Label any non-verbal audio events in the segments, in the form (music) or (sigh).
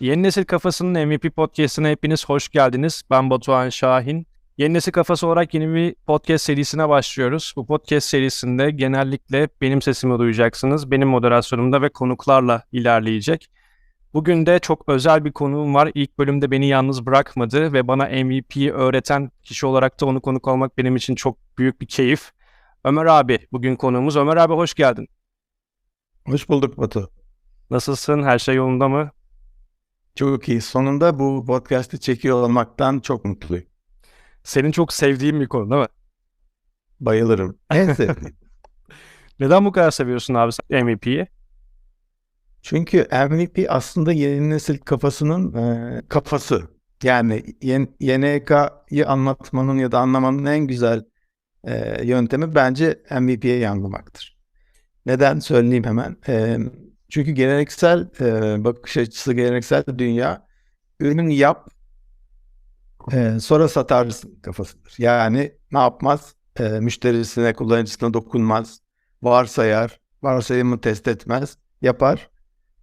Yeni Nesil Kafası'nın MVP Podcast'ine hepiniz hoş geldiniz. Ben Batuhan Şahin. Yeni Nesil Kafası olarak yeni bir podcast serisine başlıyoruz. Bu podcast serisinde genellikle benim sesimi duyacaksınız. Benim moderasyonumda ve konuklarla ilerleyecek. Bugün de çok özel bir konuğum var. İlk bölümde beni yalnız bırakmadı ve bana MVP'yi öğreten kişi olarak da onu konuk olmak benim için çok büyük bir keyif. Ömer abi bugün konuğumuz. Ömer abi hoş geldin. Hoş bulduk Batu. Nasılsın? Her şey yolunda mı? Çok iyi. Sonunda bu podcast'i çekiyor olmaktan çok mutluyum. Senin çok sevdiğin bir konu değil mi? Bayılırım. (laughs) En sevdiğim. Neden bu kadar seviyorsun abi sen MVP'yi? Çünkü MVP aslında yeni nesil kafasının e, kafası. Yani YNK'yı anlatmanın ya da anlamanın en güzel e, yöntemi bence MVP'ye yanılmaktır. Neden söyleyeyim hemen. E, çünkü geleneksel e, bakış açısı, geleneksel dünya ürünü yap e, sonra satarsın kafasıdır. Yani ne yapmaz? E, müşterisine, kullanıcısına dokunmaz. Varsayar, varsayımı test etmez, yapar.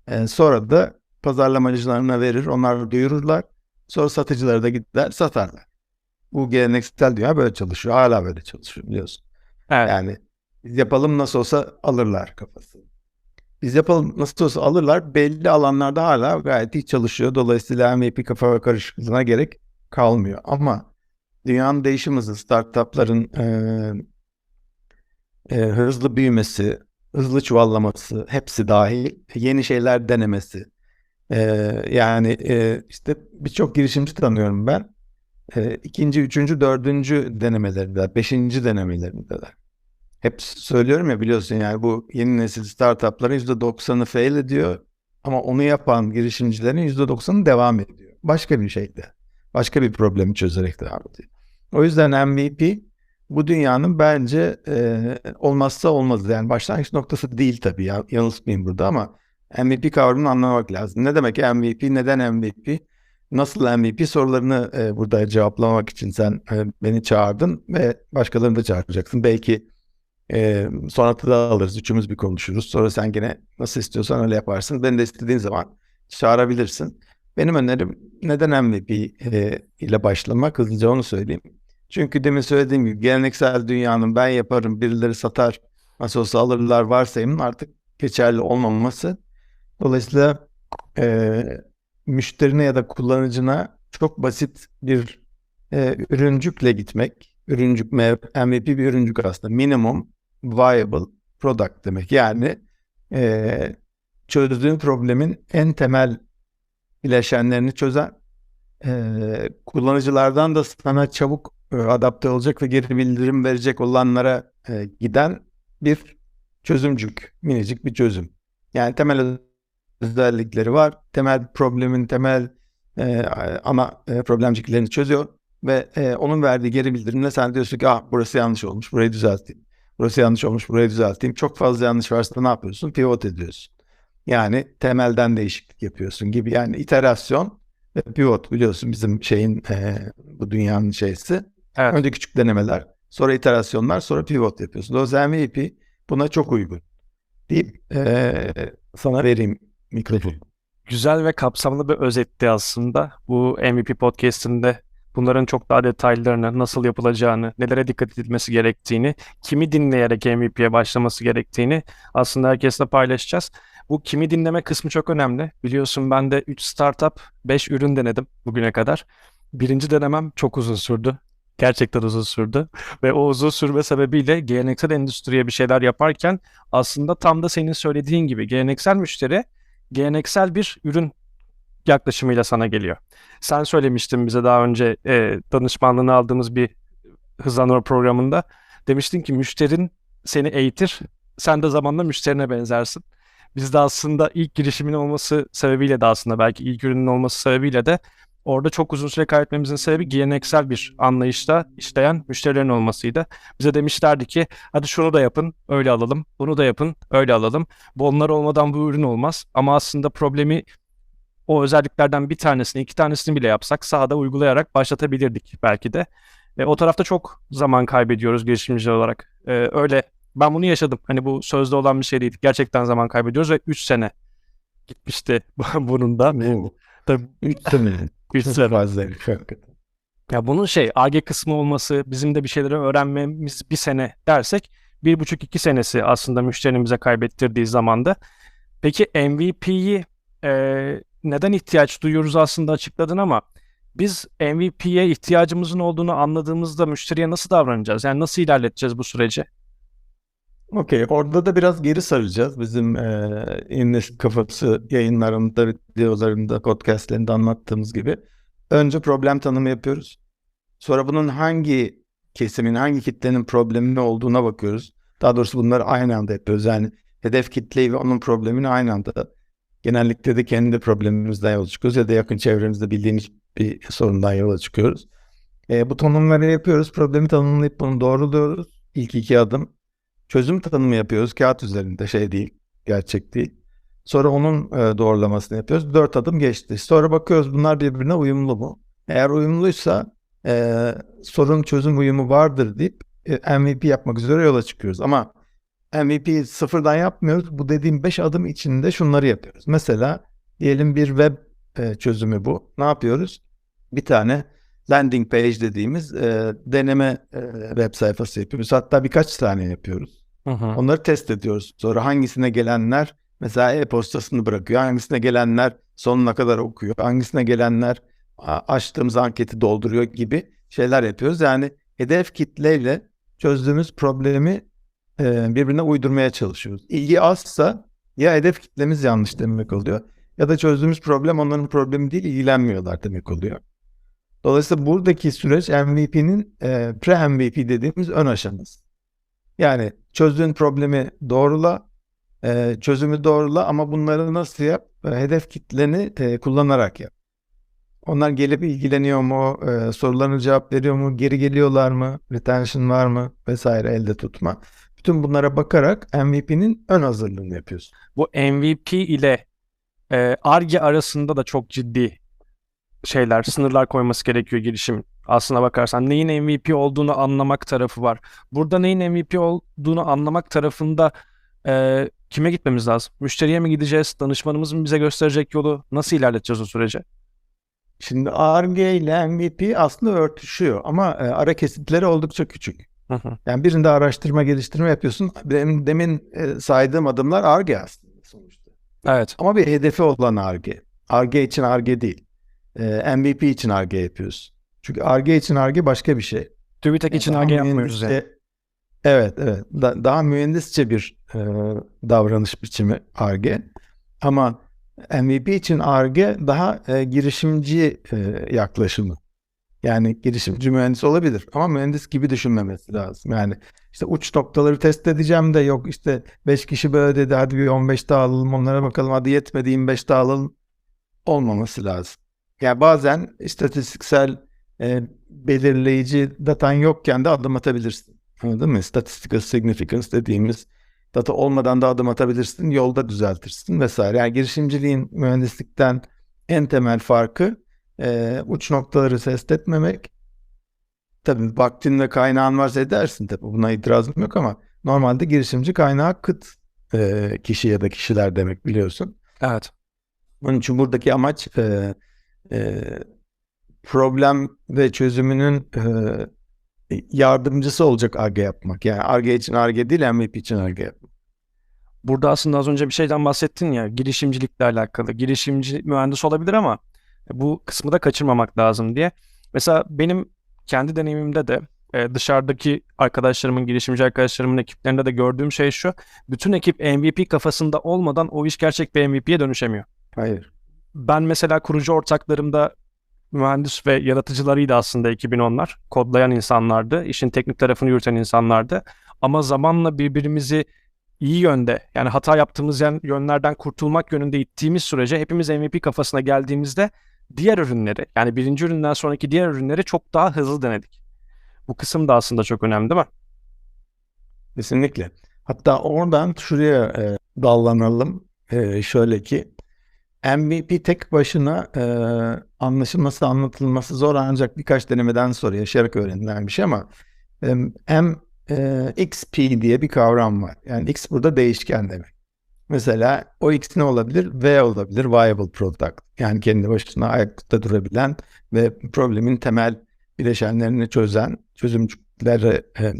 E, sonra da pazarlamacılarına verir, onlar duyururlar. Sonra satıcılara da gider, satarlar. Bu geleneksel dünya böyle çalışıyor. Hala böyle çalışıyor biliyorsun. Evet. Yani yapalım nasıl olsa alırlar kafası. Biz yapalım nasıl olsa alırlar. Belli alanlarda hala gayet iyi çalışıyor. Dolayısıyla MVP kafa karışıklığına gerek kalmıyor. Ama dünyanın değişim hızı, startupların e, e, hızlı büyümesi, hızlı çuvallaması hepsi dahil yeni şeyler denemesi. E, yani e, işte birçok girişimci tanıyorum ben. E, ikinci, üçüncü, dördüncü denemelerindeler, beşinci denemelerindeler. Hep söylüyorum ya biliyorsun yani bu yeni nesil startupların %90'ı fail ediyor. Ama onu yapan girişimcilerin %90'ı devam ediyor. Başka bir şeyde. Başka bir problemi çözerek devam ediyor. O yüzden MVP bu dünyanın bence e, olmazsa olmazı. Yani başlangıç noktası değil tabii. Ya, yanıltmayayım burada ama MVP kavramını anlamak lazım. Ne demek MVP? Neden MVP? Nasıl MVP sorularını e, burada cevaplamak için sen e, beni çağırdın ve başkalarını da çağıracaksın. Belki e, sonra da alırız. Üçümüz bir konuşuruz. Sonra sen gene nasıl istiyorsan öyle yaparsın. Ben de istediğin zaman çağırabilirsin. Benim önerim neden MVP e, ile başlamak? Hızlıca onu söyleyeyim. Çünkü demin söylediğim gibi geleneksel dünyanın ben yaparım, birileri satar, nasıl olsa alırlar varsayımın artık geçerli olmaması. Dolayısıyla e, müşterine ya da kullanıcına çok basit bir e, ürüncükle gitmek. Ürüncük, MVP bir ürüncük aslında. Minimum viable product demek. Yani e, çözdüğün problemin en temel bileşenlerini çözen e, kullanıcılardan da sana çabuk e, adapte olacak ve geri bildirim verecek olanlara e, giden bir çözümcük, minicik bir çözüm. Yani temel özellikleri var. Temel problemin temel e, ana e, problemciklerini çözüyor ve e, onun verdiği geri bildirimle sen diyorsun ki ah burası yanlış olmuş, burayı düzelteyim. Burası yanlış olmuş, burayı düzelteyim. Çok fazla yanlış varsa ne yapıyorsun? Pivot ediyorsun. Yani temelden değişiklik yapıyorsun gibi. Yani iterasyon ve pivot biliyorsun bizim şeyin e, bu dünyanın şeysi. Evet. Önce küçük denemeler, sonra iterasyonlar, sonra pivot yapıyorsun. Dolayısıyla MVP buna çok uygun. Deyip e, sana vereyim mikrofonu. Güzel ve kapsamlı bir özetti aslında. Bu MVP podcast'inde bunların çok daha detaylarını, nasıl yapılacağını, nelere dikkat edilmesi gerektiğini, kimi dinleyerek MVP'ye başlaması gerektiğini aslında herkesle paylaşacağız. Bu kimi dinleme kısmı çok önemli. Biliyorsun ben de 3 startup, 5 ürün denedim bugüne kadar. Birinci denemem çok uzun sürdü. Gerçekten uzun sürdü. Ve o uzun sürme sebebiyle geleneksel endüstriye bir şeyler yaparken aslında tam da senin söylediğin gibi geleneksel müşteri geleneksel bir ürün yaklaşımıyla sana geliyor. Sen söylemiştin bize daha önce e, danışmanlığını aldığımız bir hızlanma programında. Demiştin ki müşterin seni eğitir, sen de zamanla müşterine benzersin. Biz de aslında ilk girişimin olması sebebiyle de aslında belki ilk ürünün olması sebebiyle de orada çok uzun süre kaybetmemizin sebebi geleneksel bir anlayışta işleyen müşterilerin olmasıydı. Bize demişlerdi ki hadi şunu da yapın öyle alalım, bunu da yapın öyle alalım. Bu onlar olmadan bu ürün olmaz. Ama aslında problemi o özelliklerden bir tanesini, iki tanesini bile yapsak sahada uygulayarak başlatabilirdik belki de. E, o tarafta çok zaman kaybediyoruz girişimci olarak. E, öyle ben bunu yaşadım. Hani bu sözde olan bir şey değil. Gerçekten zaman kaybediyoruz ve 3 sene gitmişti (laughs) bunun da. Tabii 3 sene. (laughs) bir Çok sene. fazlaymış hakikaten. Ya bunun şey AG kısmı olması, bizim de bir şeyleri öğrenmemiz bir sene dersek bir buçuk iki senesi aslında müşterinin bize kaybettirdiği zamanda. Peki MVP'yi e, neden ihtiyaç duyuyoruz aslında açıkladın ama biz MVP'ye ihtiyacımızın olduğunu anladığımızda müşteriye nasıl davranacağız? Yani nasıl ilerleteceğiz bu süreci? Okey, orada da biraz geri saracağız. Bizim eee İnneş Kafası yayınlarında, videolarında, podcastlerinde anlattığımız gibi. Önce problem tanımı yapıyoruz. Sonra bunun hangi kesimin, hangi kitlenin problemi olduğuna bakıyoruz. Daha doğrusu bunları aynı anda yapıyoruz. Yani hedef kitleyi ve onun problemini aynı anda. Genellikle de kendi problemimizden yola çıkıyoruz ya da yakın çevremizde bildiğimiz bir sorundan yola çıkıyoruz. Eee, bu tanımları yapıyoruz. Problemi tanımlayıp bunu doğruluyoruz. İlk iki adım. Çözüm tanımı yapıyoruz. Kağıt üzerinde şey değil, gerçek değil. Sonra onun e, doğrulamasını yapıyoruz. Dört adım geçti. Sonra bakıyoruz bunlar birbirine uyumlu mu? Eğer uyumluysa e, sorun çözüm uyumu vardır deyip e, MVP yapmak üzere yola çıkıyoruz. Ama MVP sıfırdan yapmıyoruz. Bu dediğim beş adım içinde şunları yapıyoruz. Mesela diyelim bir web e, çözümü bu. Ne yapıyoruz? Bir tane landing page dediğimiz e, deneme e, web sayfası yapıyoruz. Hatta birkaç tane yapıyoruz. Hı hı. Onları test ediyoruz. Sonra hangisine gelenler mesela e-postasını bırakıyor. Hangisine gelenler sonuna kadar okuyor. Hangisine gelenler açtığımız anketi dolduruyor gibi şeyler yapıyoruz. Yani hedef kitleyle çözdüğümüz problemi e, birbirine uydurmaya çalışıyoruz. İlgi azsa ya hedef kitlemiz yanlış demek oluyor ya da çözdüğümüz problem onların problemi değil ilgilenmiyorlar demek oluyor. Dolayısıyla buradaki süreç MVP'nin e, pre-MVP dediğimiz ön aşaması. Yani çözdüğün problemi doğrula, e, çözümü doğrula ama bunları nasıl yap? Hedef kitleni kullanarak yap. Onlar gelip ilgileniyor mu, sorularına cevap veriyor mu, geri geliyorlar mı, retention var mı vesaire elde tutma. Bütün bunlara bakarak MVP'nin ön hazırlığını yapıyorsun. Bu MVP ile e, Ar-Ge arasında da çok ciddi şeyler, sınırlar koyması gerekiyor girişim. Aslına bakarsan neyin MVP olduğunu anlamak tarafı var. Burada neyin MVP olduğunu anlamak tarafında e, kime gitmemiz lazım? Müşteriye mi gideceğiz? Danışmanımız mı bize gösterecek yolu? Nasıl ilerleteceğiz o süreci? Şimdi ARGE ile MVP aslında örtüşüyor ama e, ara kesitleri oldukça küçük. Hı hı. Yani birinde araştırma geliştirme yapıyorsun. Benim demin e, saydığım adımlar ARGE aslında sonuçta. Evet. Ama bir hedefi olan ARGE. ARGE için ARGE değil. E, MVP için ARGE yapıyoruz. Çünkü ARGE için ARGE başka bir şey. TÜBİTAK için ARGE yapmıyoruz yani. Evet, evet. Da- daha mühendisçe bir e, davranış biçimi ARGE. Ama MVP için ARGE daha e, girişimci e, yaklaşımı. Yani girişimci mühendis olabilir ama mühendis gibi düşünmemesi lazım. Yani işte uç noktaları test edeceğim de yok işte 5 kişi böyle dedi hadi bir 15 daha alalım onlara bakalım hadi yetmedi 25 daha alalım olmaması lazım. Yani bazen istatistiksel e, belirleyici datan yokken de adım atabilirsin. Anladın mı? Statistical significance dediğimiz data olmadan da adım atabilirsin, yolda düzeltirsin vesaire. Yani girişimciliğin mühendislikten en temel farkı e, uç noktaları test etmemek. Tabii vaktin ve kaynağın varsa edersin tabii buna itirazım yok ama normalde girişimci kaynağı kıt e, kişi ya da kişiler demek biliyorsun. Evet. Onun için buradaki amaç e, e, problem ve çözümünün e, yardımcısı olacak ARGE yapmak. Yani ARGE için ARGE değil MVP için ARGE yapmak. Burada aslında az önce bir şeyden bahsettin ya girişimcilikle alakalı. Girişimci mühendis olabilir ama bu kısmı da kaçırmamak lazım diye. Mesela benim kendi deneyimimde de e, dışarıdaki arkadaşlarımın, girişimci arkadaşlarımın ekiplerinde de gördüğüm şey şu. Bütün ekip MVP kafasında olmadan o iş gerçek bir MVP'ye dönüşemiyor. Hayır. Ben mesela kurucu ortaklarımda mühendis ve yaratıcılarıydı aslında ekibin onlar. Kodlayan insanlardı. işin teknik tarafını yürüten insanlardı. Ama zamanla birbirimizi iyi yönde yani hata yaptığımız yönlerden kurtulmak yönünde ittiğimiz sürece hepimiz MVP kafasına geldiğimizde diğer ürünleri yani birinci üründen sonraki diğer ürünleri çok daha hızlı denedik. Bu kısım da aslında çok önemli değil mi? Kesinlikle. Hatta oradan şuraya e, dallanalım. E, şöyle ki MVP tek başına e, anlaşılması, anlatılması zor ancak birkaç denemeden sonra yaşayarak öğrenilen bir şey ama e, M e, XP diye bir kavram var. Yani X burada değişken demek. Mesela o X ne olabilir? V olabilir. Viable product. Yani kendi başına ayakta durabilen ve problemin temel bileşenlerini çözen, çözümcükleri e,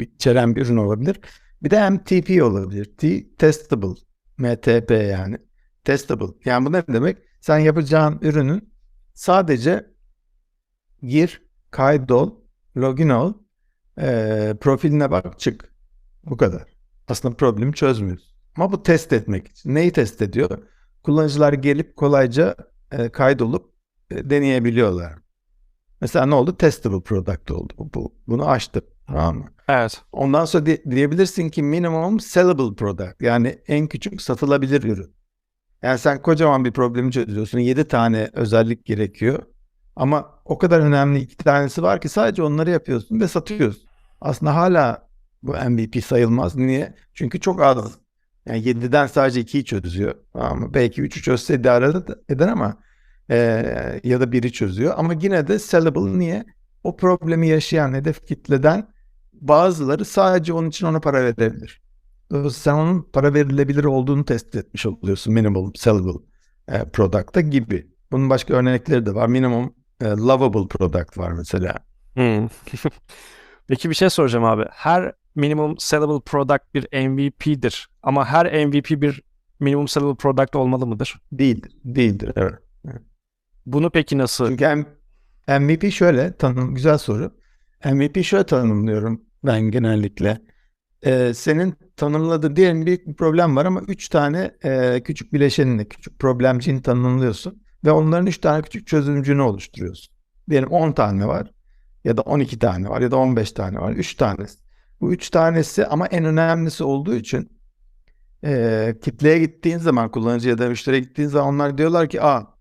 içeren bir ürün olabilir. Bir de MTP olabilir. T, testable. MTP yani. Testable. Yani bu ne demek? Sen yapacağın ürünün sadece gir, kaydol, login ol, e, profiline bak, çık. Bu kadar. Aslında problemi çözmüyoruz. Ama bu test etmek için. Neyi test ediyor? Kullanıcılar gelip kolayca e, kaydolup e, deneyebiliyorlar. Mesela ne oldu? Testable product oldu. Bu, bunu açtım. Tamam mı? Evet. Ondan sonra di- diyebilirsin ki minimum sellable product. Yani en küçük satılabilir ürün. Yani sen kocaman bir problemi çözüyorsun. 7 tane özellik gerekiyor. Ama o kadar önemli iki tanesi var ki sadece onları yapıyorsun ve satıyorsun. Aslında hala bu MVP sayılmaz. Niye? Çünkü çok az. Yani 7'den sadece 2'yi çözüyor. Ama belki 3'ü çözse idare ed- eder ama eee, ya da biri çözüyor. Ama yine de sellable niye? O problemi yaşayan hedef kitleden bazıları sadece onun için ona para verebilir. Sen onun para verilebilir olduğunu test etmiş oluyorsun minimal sellable e, product'ta gibi. Bunun başka örnekleri de var. Minimum e, lovable product var mesela. Hmm. (laughs) Peki bir şey soracağım abi. Her minimum sellable product bir MVP'dir. Ama her MVP bir minimum sellable product olmalı mıdır? Değildir. Değildir. Evet. Bunu peki nasıl? Çünkü MVP şöyle tanım güzel soru. MVP şöyle tanımlıyorum ben genellikle. Ee, senin tanımladığın diyelim büyük bir problem var ama 3 tane e, küçük bileşenini, küçük problemciğini tanımlıyorsun ve onların 3 tane küçük çözümcünü oluşturuyorsun. Diyelim 10 tane var ya da 12 tane var ya da 15 tane var. 3 tanesi. Bu 3 tanesi ama en önemlisi olduğu için e, kitleye gittiğin zaman kullanıcı ya da müşteriye gittiğin zaman onlar diyorlar ki aa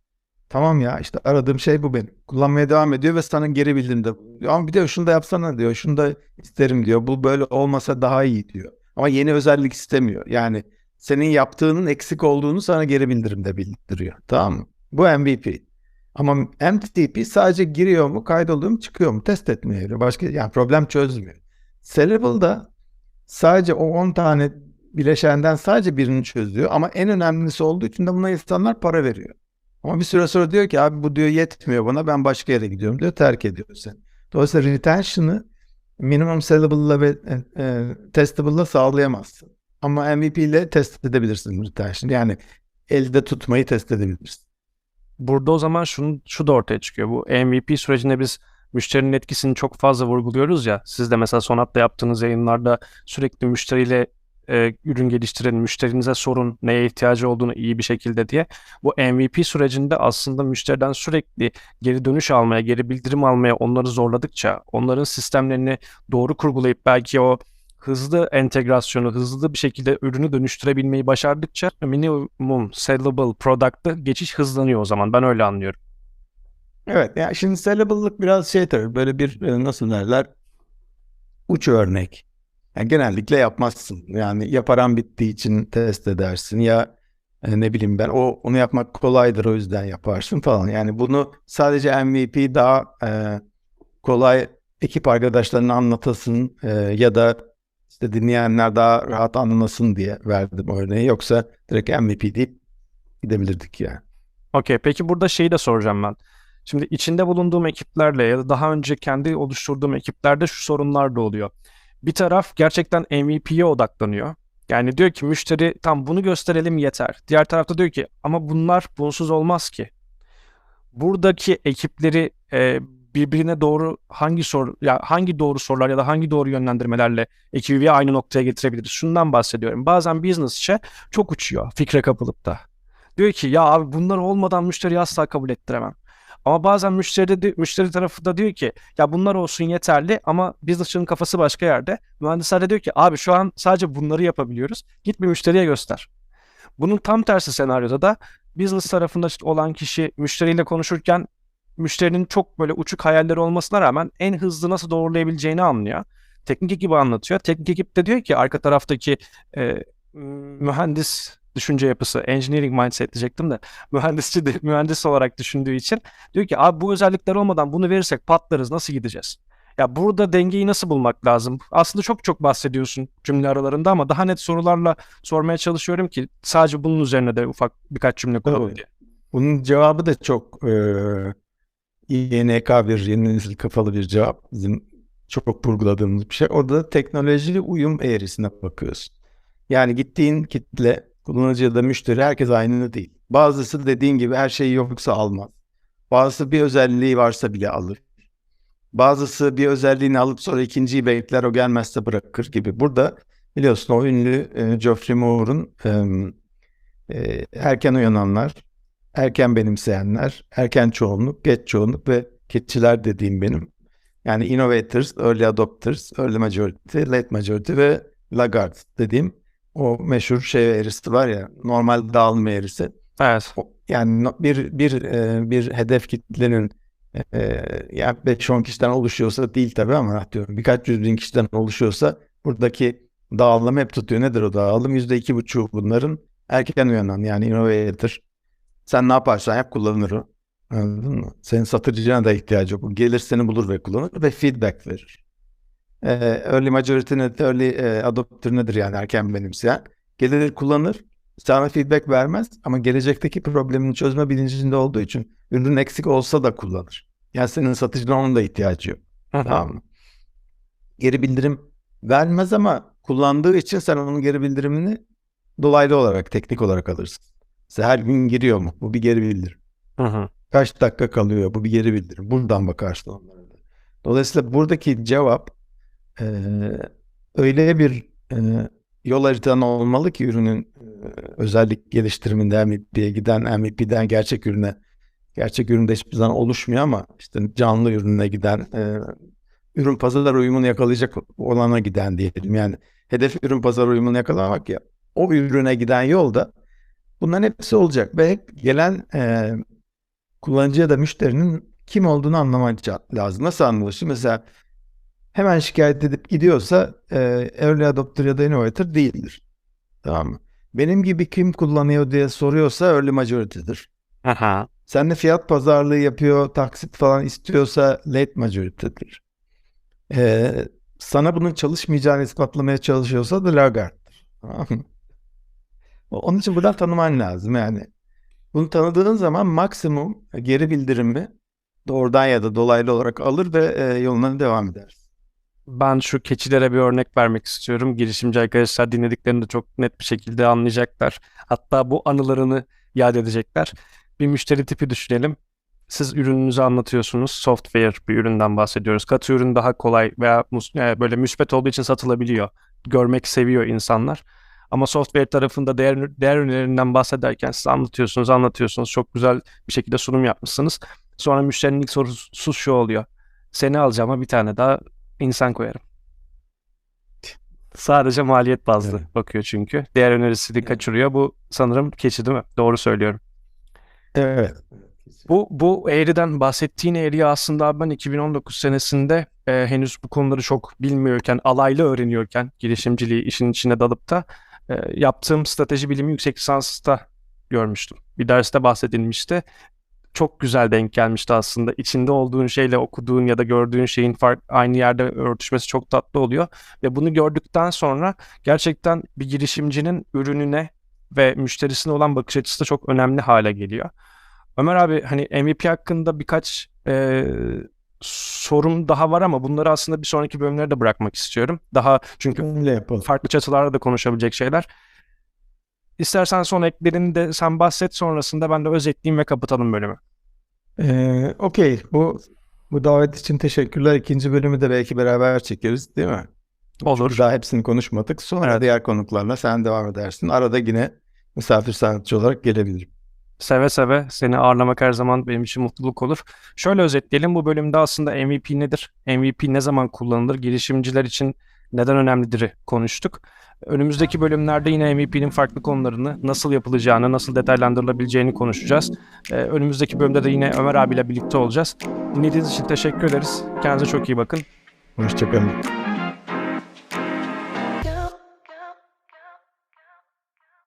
Tamam ya işte aradığım şey bu benim. Kullanmaya devam ediyor ve sana geri bildirimde bulunuyor. Ama bir de şunu da yapsana diyor. Şunu da isterim diyor. Bu böyle olmasa daha iyi diyor. Ama yeni özellik istemiyor. Yani senin yaptığının eksik olduğunu sana geri bildirimde bildiriyor. Tamam mı? Bu MVP. Ama MTTP sadece giriyor mu, kaydoluyor mu, çıkıyor mu? Test etmiyor. Başka yani problem çözmüyor. Sellable'da sadece o 10 tane bileşenden sadece birini çözüyor ama en önemlisi olduğu için de buna insanlar para veriyor. Ama bir süre sonra diyor ki abi bu diyor yetmiyor bana ben başka yere gidiyorum diyor terk ediyor seni. Dolayısıyla retention'ı minimum sellable'la ve e, e, testable'la sağlayamazsın. Ama MVP ile test edebilirsin retention. Yani elde tutmayı test edebilirsin. Burada o zaman şunu, şu da ortaya çıkıyor. Bu MVP sürecinde biz müşterinin etkisini çok fazla vurguluyoruz ya. Siz de mesela Sonat'ta yaptığınız yayınlarda sürekli müşteriyle e, ürün geliştirin, müşterinize sorun, neye ihtiyacı olduğunu iyi bir şekilde diye. Bu MVP sürecinde aslında müşteriden sürekli geri dönüş almaya, geri bildirim almaya onları zorladıkça, onların sistemlerini doğru kurgulayıp belki o hızlı entegrasyonu, hızlı bir şekilde ürünü dönüştürebilmeyi başardıkça minimum sellable product'ta geçiş hızlanıyor o zaman. Ben öyle anlıyorum. Evet yani şimdi sellable'lık biraz şey tabii böyle bir e, nasıl derler uç örnek. Yani genellikle yapmazsın. Yani yaparan bittiği için test edersin ya e, ne bileyim ben o onu yapmak kolaydır o yüzden yaparsın falan. Yani bunu sadece MVP daha e, kolay ekip arkadaşlarına anlatasın e, ya da işte dinleyenler daha rahat anlasın diye verdim örneği. Yoksa direkt MVP deyip gidebilirdik yani. Okey, peki burada şeyi de soracağım ben. Şimdi içinde bulunduğum ekiplerle ya da daha önce kendi oluşturduğum ekiplerde şu sorunlar da oluyor. Bir taraf gerçekten MVP'ye odaklanıyor. Yani diyor ki müşteri tam bunu gösterelim yeter. Diğer tarafta diyor ki ama bunlar bunsuz olmaz ki. Buradaki ekipleri e, birbirine doğru hangi sor ya hangi doğru sorular ya da hangi doğru yönlendirmelerle ekibi aynı noktaya getirebiliriz? Şundan bahsediyorum. Bazen business çok uçuyor fikre kapılıp da. Diyor ki ya abi bunlar olmadan müşteriyi asla kabul ettiremem. Ama bazen müşteri de, müşteri tarafı da diyor ki ya bunlar olsun yeterli ama business'ın kafası başka yerde. Mühendisler de diyor ki abi şu an sadece bunları yapabiliyoruz. Git bir müşteriye göster. Bunun tam tersi senaryoda da business tarafında olan kişi müşteriyle konuşurken müşterinin çok böyle uçuk hayalleri olmasına rağmen en hızlı nasıl doğrulayabileceğini anlıyor. Teknik ekibi anlatıyor. Teknik ekip de diyor ki arka taraftaki e, mühendis düşünce yapısı, engineering mindset diyecektim de (laughs) mühendisçi de, mühendis olarak düşündüğü için diyor ki abi bu özellikler olmadan bunu verirsek patlarız nasıl gideceğiz? Ya burada dengeyi nasıl bulmak lazım? Aslında çok çok bahsediyorsun cümle aralarında ama daha net sorularla sormaya çalışıyorum ki sadece bunun üzerine de ufak birkaç cümle kuralım diye. Bunun cevabı da çok e, YNK bir yeni nesil kafalı bir cevap. Bizim çok vurguladığımız bir şey. Orada da teknoloji uyum eğrisine bakıyorsun. Yani gittiğin kitle, kullanıcı ya da müşteri herkes aynı değil. Bazısı dediğin gibi her şeyi yoksa almaz. Bazısı bir özelliği varsa bile alır. Bazısı bir özelliğini alıp sonra ikinciyi bekler o gelmezse bırakır gibi. Burada biliyorsun o ünlü e, Geoffrey Moore'un e, erken uyananlar, erken benimseyenler, erken çoğunluk, geç çoğunluk ve keçiler dediğim benim. Yani innovators, early adopters, early majority, late majority ve laggard dediğim o meşhur şey eğrisi var ya normal dağılım eğrisi. Evet. Yani bir bir e, bir hedef kitlenin e, yani 5-10 kişiden oluşuyorsa değil tabii ama diyorum birkaç yüz bin kişiden oluşuyorsa buradaki dağılım hep tutuyor. Nedir o dağılım? Yüzde iki buçuğu bunların erken uyanan yani innovator. Sen ne yaparsan yap kullanır o. Anladın mı? Senin satıcına da ihtiyacı yok. Gelir seni bulur ve kullanır ve feedback verir. Ee, early majority nedir? Early e, adopter nedir yani erken benimseyen? Gelir kullanır. Sana feedback vermez ama gelecekteki problemini çözme bilincinde olduğu için ürün eksik olsa da kullanır. Yani senin satıcının onun da ihtiyacı yok. Tamam mı? Geri bildirim vermez ama kullandığı için sen onun geri bildirimini dolaylı olarak, teknik olarak alırsın. Mesela her gün giriyor mu? Bu bir geri bildirim. Hı hı. Kaç dakika kalıyor? Bu bir geri bildirim. Buradan bakarsın onlara. Dolayısıyla buradaki cevap eee, öyle bir eee, yol haritan olmalı ki ürünün eee, özellik geliştiriminde MVP'ye giden, MVP'den gerçek ürüne gerçek üründe hiçbir zaman oluşmuyor ama işte canlı ürüne giden eee, ürün pazar uyumunu yakalayacak olana giden diyelim. Yani hedef ürün pazar uyumunu yakalamak ya o ürüne giden yolda bunların hepsi olacak ve hep gelen eee kullanıcı ya da müşterinin kim olduğunu anlamak lazım. Nasıl anlaşılır? Mesela hemen şikayet edip gidiyorsa e, early adopter ya da innovator değildir. Tamam mı? Benim gibi kim kullanıyor diye soruyorsa early majority'dir. Hı. Sen de fiyat pazarlığı yapıyor, taksit falan istiyorsa late majority'dir. E, sana bunun çalışmayacağını ispatlamaya çalışıyorsa da laggard'dır. Tamam mı? Onun için buradan tanıman lazım yani. Bunu tanıdığın zaman maksimum geri bildirimi doğrudan ya da dolaylı olarak alır ve e, yoluna devam edersin. Ben şu keçilere bir örnek vermek istiyorum. Girişimci arkadaşlar dinlediklerinde çok net bir şekilde anlayacaklar. Hatta bu anılarını yad edecekler. Bir müşteri tipi düşünelim. Siz ürününüzü anlatıyorsunuz. Software bir üründen bahsediyoruz. Katı ürün daha kolay veya e, böyle müspet olduğu için satılabiliyor. Görmek seviyor insanlar. Ama software tarafında değer, değer ürünlerinden bahsederken siz anlatıyorsunuz, anlatıyorsunuz. Çok güzel bir şekilde sunum yapmışsınız. Sonra müşterinin ilk sorusu şu oluyor. Seni alacağım ama bir tane daha insan koyarım. Sadece maliyet bazlı Evet. bakıyor çünkü. Değer önerisini kaçırıyor. Bu sanırım keçi değil mi? Doğru söylüyorum. Evet. Bu bu eğriden bahsettiğin eğriyi aslında ben 2019 senesinde e, henüz bu konuları çok bilmiyorken, alaylı öğreniyorken girişimciliği işin içine dalıp da e, yaptığım strateji bilimi yüksek lisansta görmüştüm. Bir derste bahsedilmişti. Çok güzel denk gelmişti aslında. İçinde olduğun şeyle okuduğun ya da gördüğün şeyin fark, aynı yerde örtüşmesi çok tatlı oluyor. Ve bunu gördükten sonra gerçekten bir girişimcinin ürününe ve müşterisine olan bakış açısı da çok önemli hale geliyor. Ömer abi hani MVP hakkında birkaç e, sorum daha var ama bunları aslında bir sonraki bölümlere de bırakmak istiyorum. Daha çünkü Öyle yapalım. farklı çatılarda da konuşabilecek şeyler. İstersen son eklerini de sen bahset sonrasında ben de özetleyeyim ve kapatalım bölümü. Ee, Okey. Bu bu davet için teşekkürler. İkinci bölümü de belki beraber çekeriz değil mi? Olur. Çünkü daha hepsini konuşmadık. Sonra Evet. diğer konuklarla sen devam edersin. Arada yine misafir sanatçı olarak gelebilirim. Seve seve seni ağırlamak her zaman benim için mutluluk olur. Şöyle özetleyelim bu bölümde aslında MVP nedir? MVP ne zaman kullanılır? Girişimciler için neden önemlidir'i konuştuk. Önümüzdeki bölümlerde yine MVP'nin farklı konularını nasıl yapılacağını, nasıl detaylandırılabileceğini konuşacağız. Ee, önümüzdeki bölümde de yine Ömer abiyle birlikte olacağız. Dinlediğiniz için teşekkür ederiz. Kendinize çok iyi bakın. Hoşçakalın.